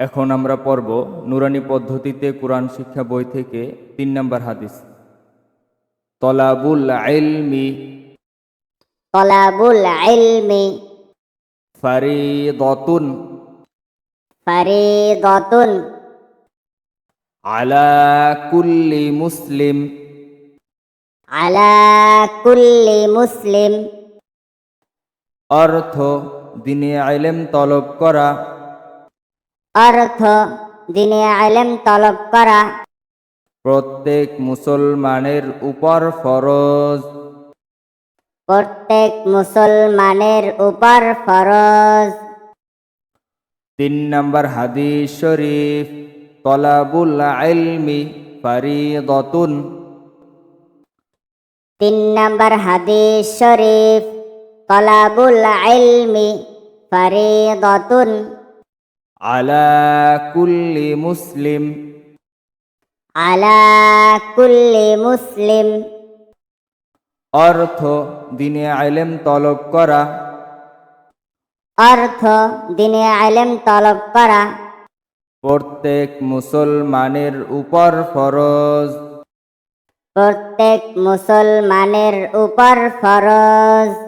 এখন আমরা পড়ব নুরানি পদ্ধতিতে কোরআন শিক্ষা বই থেকে তিন নম্বর হাদিস। তলাবুল ইলমি তলাবুল ইলমি ফারিদতুন ফরিদতুন আলা কুল্লি মুসলিম আলা কুল্লি মুসলিম অর্থ দিনে আইলেম তলব করা অর্থ দিনে আলেম তলব করা। প্রত্যেক মুসলমানের উপর ফরজ। প্রত্যেক মুসলমানের উপর ফরজ। তিন নম্বর হাদিস শরীফ তলাবুল ইলমি ফারিদতুন। তিন নম্বর হাদিস শরীফ তলাবুল ইলমি ফরিদতুন। আলা কুল্লি মুসলিম। আলা কুল্লি মুসলিম। অর্থ দিনে আইলেম তলব করা। অর্থ দিনে আলেম তলব করা। প্রত্যেক মুসলমানের উপর ফরজ। প্রত্যেক মুসলমানের উপর ফরজ।